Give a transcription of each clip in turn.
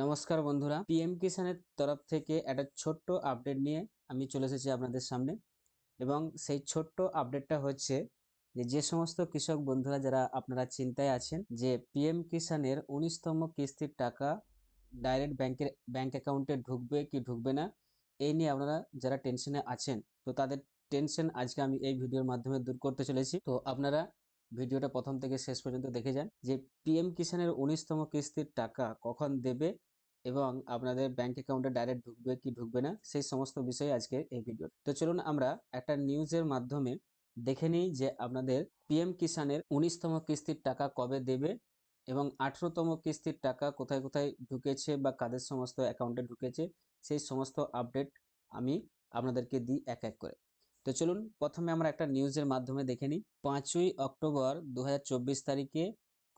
নমস্কার বন্ধুরা। পিএম কিষানের তরফ থেকে একটা ছোট্ট আপডেট নিয়ে আমি চলে এসেছি আপনাদের সামনে। এবং সেই ছোট্ট আপডেটটা হচ্ছে যে যে সমস্ত কৃষক বন্ধুরা যারা আপনারা চিন্তায় আছেন যে পিএম কিষানের উনিশতম কিস্তির টাকা ডাইরেক্ট ব্যাংকের ব্যাংক অ্যাকাউন্টে ঢুকবে কি ঢুকবে না, এই নিয়ে আপনারা যারা টেনশনে আছেন, তো তাদের টেনশন আজকে আমি এই ভিডিওর মাধ্যমে দূর করতে চলেছি। তো আপনারা ভিডিওটা প্রথম থেকে শেষ পর্যন্ত দেখে যান যে পিএম কিষানের উনিশতম কিস্তির টাকা কখন দেবে এবং আপনাদের ব্যাংক অ্যাকাউন্টে ডাইরেক্ট ঢুকবে কি ঢুকবে না, সেই সমস্ত বিষয়ে আজকে এই ভিডিও তো। চলুন আমরা একটা নিউজের মাধ্যমে দেখে নিই যে আপনাদের পিএম কিষানের উনিশতম কিস্তির টাকা কবে দেবে এবং আঠেরোতম কিস্তির টাকা কোথায় কোথায় ঢুকেছে বা কাদের সমস্ত অ্যাকাউন্টে ঢুকেছে, সেই সমস্ত আপডেট আমি আপনাদেরকে দিই এক এক করে। তো চলুন প্রথমে আমরা একটা নিউজের মাধ্যমে দেখে নিই। পাঁচই অক্টোবর দু হাজার চব্বিশ তারিখে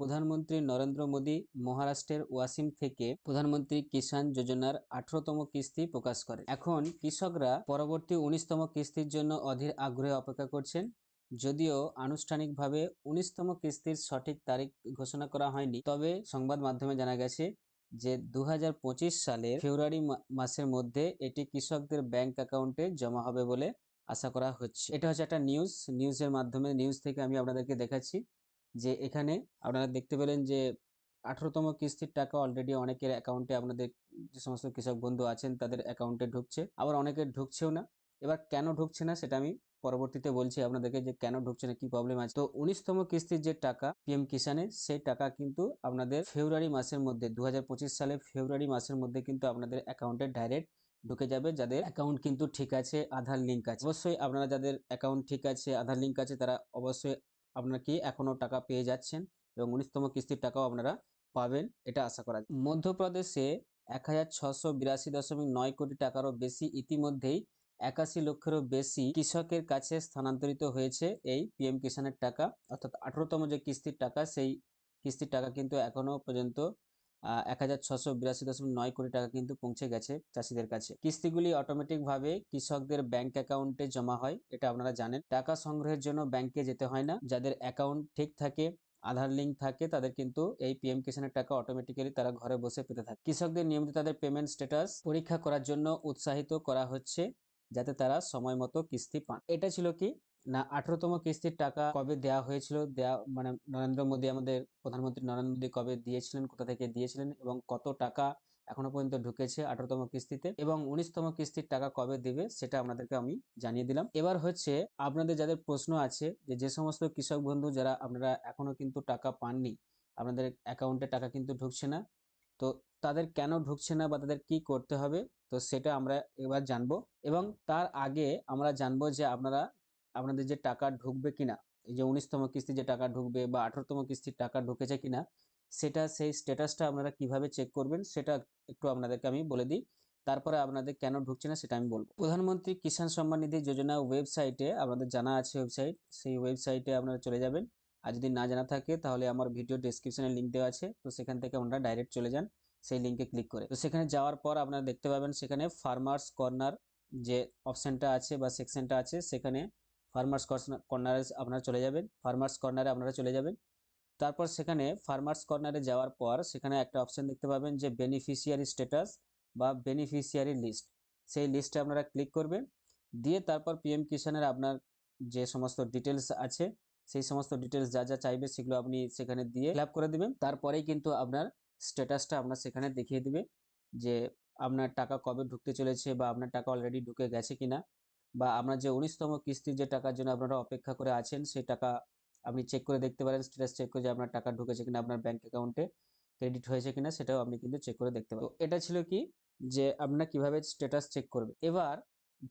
প্রধানমন্ত্রী নরেন্দ্র মোদী মহারাষ্ট্রের ওয়াসিম থেকে প্রধানমন্ত্রী কিষাণ যোজনার আঠারোতম কিস্তি প্রকাশ করে এখন কৃষকরা পরবর্তী উনিশতম কিস্তির জন্য অধীর আগ্রহে অপেক্ষা করছেন, যদিও আনুষ্ঠানিকভাবে উনিশতম কিস্তির সঠিক তারিখ ঘোষণা করা হয়নি। তবে সংবাদ মাধ্যমে জানা গেছে যে দু সালের ফেব্রুয়ারি মাসের মধ্যে এটি কৃষকদের ব্যাংক অ্যাকাউন্টে জমা হবে বলে আশা করা হচ্ছে। এটা হচ্ছে একটা নিউজ নিউজের মাধ্যমে নিউজ থেকে আমি আপনাদেরকে দেখাচ্ছি যে এখানে আপনারা দেখতে পেলেন যে আঠারোতম কিস্তির টাকা অলরেডি অনেকের অ্যাকাউন্টে আপনাদের যে সমস্ত কৃষক বন্ধু আছেন তাদের অ্যাকাউন্টে ঢুকছে। আবার অনেকের ঢুকছেও না। এবার কেন ঢুকছে না সেটা আমি পরবর্তীতে বলছি আপনাদেরকে যে কেন ঢুকছে না, কি প্রবলেম আছে। তো উনিশতম কিস্তির যে টাকা পিএম কিষানের সেই টাকা কিন্তু আপনাদের ফেব্রুয়ারি মাসের মধ্যে দু হাজার পঁচিশ সালে ফেব্রুয়ারি মাসের মধ্যে কিন্তু আপনাদের অ্যাকাউন্টে ডাইরেক্ট ঢুকে যাবে যাদের অ্যাকাউন্ট কিন্তু ঠিক আছে, আধার লিঙ্ক আছে। অবশ্যই আপনারা যাদের অ্যাকাউন্ট ঠিক আছে, আধার লিঙ্ক আছে, তারা অবশ্যই আপনারা কি এখনও টাকা পেয়ে যাচ্ছেন এবং উনিশতম কিস্তির টাকাও আপনারা পাবেন, এটা আশা করা যায়। মধ্যপ্রদেশে এক হাজার ছশো বিরাশি দশমিক নয় কোটি টাকারও বেশি ইতিমধ্যেই একাশি লক্ষেরও বেশি কৃষকের কাছে স্থানান্তরিত হয়েছে এই পিএম কিষানের টাকা। অর্থাৎ আঠারোতম যে কিস্তির টাকা, সেই কিস্তির টাকা কিন্তু এখনও পর্যন্ত এক হাজার ছশো বিরাশি দশমিক নয় কোটি টাকা কিন্তু পৌঁছে গেছে চাষিদের কাছে। কিস্তিগুলি অটোমেটিক ভাবে কৃষকদের ব্যাংক অ্যাকাউন্টে জমা হয়, এটা আপনারা জানেন। টাকা সংগ্রহের জন্য ব্যাংকে যেতে হয় না। যাদের অ্যাকাউন্ট ঠিক থাকে, আধার লিঙ্ক থাকে, তাদের কিন্তু এই পিএম কিষানের টাকা অটোমেটিক্যালি তারা ঘরে বসে পেতে থাকে। কৃষকদের নিয়মিত তাদের পেমেন্ট স্ট্যাটাস পরীক্ষা করার জন্য উৎসাহিত করা হচ্ছে, যাতে তারা সময় মতো কিস্তি পান। এটা ছিল কি? না, আঠারোতম কিস্তির টাকা কবে দেওয়া হয়েছিল? দেওয়া মানে নরেন্দ্র মোদী, আমাদের প্রধানমন্ত্রী নরেন্দ্র মোদী কবে দিয়েছিলেন? কোথা থেকে দিয়েছিলেন? এবং কত টাকা এখনও পর্যন্ত ঢুকেছে আঠারোতম কিস্তিতে? এবং উনিশতম কিস্তির টাকা কবে দেবে? সেটা আপনাদেরকে আমি জানিয়ে দিলাম। এবার হচ্ছে আপনাদের যাদের প্রশ্ন আছে যে যে সমস্ত কৃষক বন্ধু যারা আপনারা এখনও কিন্তু টাকা পাননি, আপনাদের অ্যাকাউন্টে টাকা কিন্তু ঢুকছে না, তো তাদের কেন ঢুকছে না বা তাদের কি করতে হবে? তো সেটা আমরা এবার জানব। এবং তার আগে আমরা জানব যে, আপনারা আপনাদের যে টাকা ঢুকবে কিনা, এই যে উনিশতম কিস্তি যে টাকা ঢুকবে বা আঠারোতম কিস্তির টাকা ঢুকেছে কিনা, সেটা সেই স্ট্যাটাসটা আপনারা কীভাবে চেক করবেন সেটা একটু আপনাদেরকে আমি বলে দিই। তারপরে আপনাদের কেন ঢুকছে না সেটা আমি বলব। প্রধানমন্ত্রী কিষাণ সম্মান নিধি যোজনা ওয়েবসাইটে আপনাদের জানা আছে ওয়েবসাইট সেই ওয়েবসাইটে আপনারা চলে যাবেন। আর যদি না জানা থাকে তাহলে আমার ভিডিও ডিসক্রিপশনে লিঙ্ক দেওয়া আছে, তো সেখান থেকে আপনারা ডাইরেক্ট চলে যান, সেই লিঙ্কে ক্লিক করে। তো সেখানে যাওয়ার পর আপনারা দেখতে পাবেন সেখানে ফার্মার্স কর্নার যে অপশানটা আছে বা সেকশনটা আছে, সেখানে ফার্মার্স কর্নারে আপনারা চলে যাবেন ফার্মার্স কর্নারে আপনারা চলে যাবেন। তারপর সেখানে ফার্মার্স কর্নারে যাওয়ার পর সেখানে একটা অপশান দেখতে পাবেন যে বেনিফিশিয়ারি স্ট্যাটাস বা বেনিফিশিয়ারি লিস্ট সেই লিস্টে আপনারা ক্লিক করবেন, দিয়ে তারপর পিএম কিষানের আপনার যে সমস্ত ডিটেলস আছে, সেই সমস্ত ডিটেলস যা যা চাইবে সেগুলো আপনি সেখানে দিয়ে ফিল করে দেবেন। তারপরেই কিন্তু আপনার স্ট্যাটাসটা আপনার সেখানে দেখিয়ে দিবে যে আপনার টাকা কবে ঢুকতে চলেছে বা আপনার টাকা অলরেডি ঢুকে গেছে কিনা। বা আপনার যে উনিশতম কিস্তির যে টাকার জন্য আপনারা অপেক্ষা করে আছেন, সেই টাকা আপনি চেক করে দেখতে পারেন স্ট্যাটাস চেক করে যে আপনার টাকা ঢুকেছে কিনা আপনার ব্যাঙ্ক অ্যাকাউন্টে ক্রেডিট হয়েছে কিনা সেটাও আপনি কিন্তু চেক করে দেখতে পারেন। এটা ছিল কি? যে আপনারা কীভাবে স্ট্যাটাস চেক করবে? এবার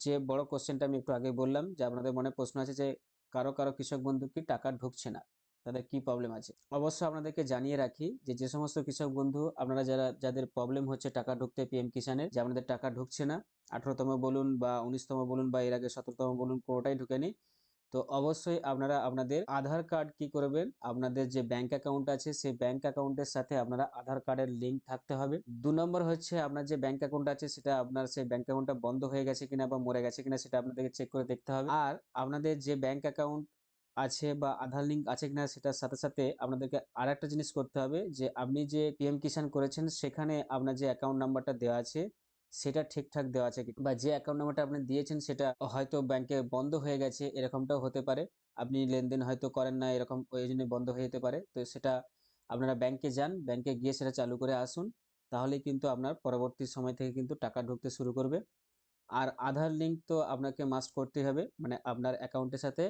যে বড় কোশ্চেনটা আমি একটু আগে বললাম, যে আপনাদের মনে প্রশ্ন আছে যে কারও কারও কৃষক বন্ধু কি টাকা ঢুকছে না? তাদের কি প্রবলেম আছে? অবশ্য আপনাদেরকে জানিয়ে রাখি যে যে সমস্ত কৃষক বন্ধু, আপনারা যারা, যাদের প্রবলেম হচ্ছে টাকা ঢুকতে পিএম কিষানের, যে আপনাদের টাকা ঢুকছে না, আঠারোতম বলুন বা উনিশতম বলুন বা এর আগে সতেরোতম বলুন কোনোটাই ঢুকেনি, তো অবশ্যই আপনারা আপনাদের আধার কার্ড কি করবেন? আপনাদের যে ব্যাংক অ্যাকাউন্ট আছে, সেই ব্যাংক অ্যাকাউন্টের সাথে আপনারা আধার কার্ডের লিঙ্ক থাকতে হবে। দু নম্বর হচ্ছে আপনার যে ব্যাংক অ্যাকাউন্ট আছে, সেটা আপনার সেই ব্যাংক অ্যাকাউন্টটা বন্ধ হয়ে গেছে কিনা বা মরে গেছে কিনা, সেটা আপনাদেরকে চেক করে দেখতে হবে। আর আপনাদের যে ব্যাংক অ্যাকাউন্ট আছে বা আধার লিঙ্ক আছে কিনা সেটার সাথে সাথে আপনাদেরকে আর একটা জিনিস করতে হবে যে, আপনি যে পিএম কিষাণ করেছেন সেখানে আপনার যে অ্যাকাউন্ট নাম্বারটা দেওয়া আছে সেটা ঠিকঠাক দেওয়া আছে বা যে অ্যাকাউন্ট নাম্বারটা আপনি দিয়েছেন সেটা হয়তো ব্যাংকে বন্ধ হয়ে গেছে, এরকমটাও হতে পারে। আপনি লেনদেন হয়তো করেন না, এরকম ওই জন্য বন্ধ হয়ে যেতে পারে। তো সেটা আপনারা ব্যাংকে যান ব্যাংকে গিয়ে সেটা চালু করে আসুন তাহলে কিন্তু আপনার পরবর্তী সময় থেকে কিন্তু টাকা ঢুকতে শুরু করবে। আর আধার লিঙ্ক তো আপনাকে মাস্ট করতেই হবে মানে আপনার অ্যাকাউন্টের সাথে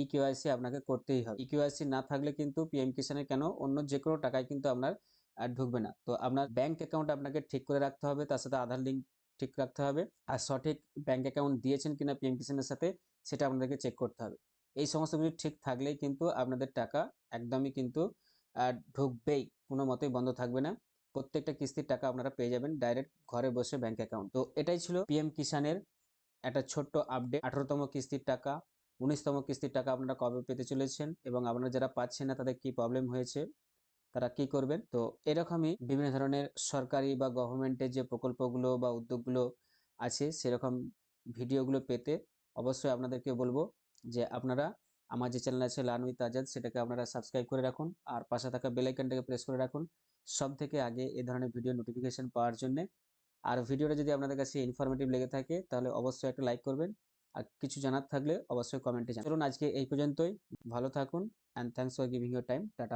ই কেওয়াইসি আপনাকে করতেই হবে। ই কেওয়াইসি না থাকলে কিন্তু পিএম কিষানের কেন অন্য যে কোনো টাকায় কিন্তু আপনার আর ঢুকবে না। তো আপনার ব্যাংক অ্যাকাউন্ট আপনাকে ঠিক করে রাখতে হবে, তার সাথে আধার লিঙ্ক ঠিক রাখতে হবে। আর সঠিক ব্যাংক অ্যাকাউন্ট দিয়েছেন কিনা পিএম কিষানের সাথে, সেটা আপনাদেরকে চেক করতে হবে। এই সমস্ত কিছু ঠিক থাকলেই কিন্তু আপনাদের টাকা একদমই কিন্তু ঢুকবেই, কোনো মতেই বন্ধ থাকবে না। প্রত্যেকটা কিস্তির টাকা আপনারা পেয়ে যাবেন ডাইরেক্ট ঘরে বসে ব্যাংক অ্যাকাউন্ট তো এটাই ছিল পিএম কিষানের একটা ছোট্ট আপডেট আঠারোতম কিস্তির টাকা। উনিশতম কিস্তির টাকা আপনারা কবে পেতে চলেছেন এবং আপনারা যারা পাচ্ছেন না, তাদের কি প্রবলেম হয়েছে? তারা কি করবেন? তো এরকমই বিভিন্ন ধরনের সরকারি বা গভর্নমেন্টের যে প্রকল্পগুলো বা উদ্যোগগুলো আছে, সেরকম ভিডিওগুলো পেতে অবশ্যই আপনাদেরকে বলব যে আপনারা আমার যে চ্যানেল আছে উইথ আজাদ সেটাকে আপনারা সাবস্ক্রাইব করে রাখুন আর পাশে থাকা বেল আইকনটাকে প্রেস করে রাখুন সব থেকে আগে এ ধরনের ভিডিও নোটিফিকেশন পাওয়ার জন্য। আর ভিডিওটা যদি আপনাদের কাছে ইনফরমেটিভ লেগে থাকে, তাহলে অবশ্যই একটা লাইক করবেন আর কিছু জানার থাকলে অবশ্যই কমেন্টে জানান চলুন আজকে এই পর্যন্তই। ভালো থাকুন and thanks for giving your time tata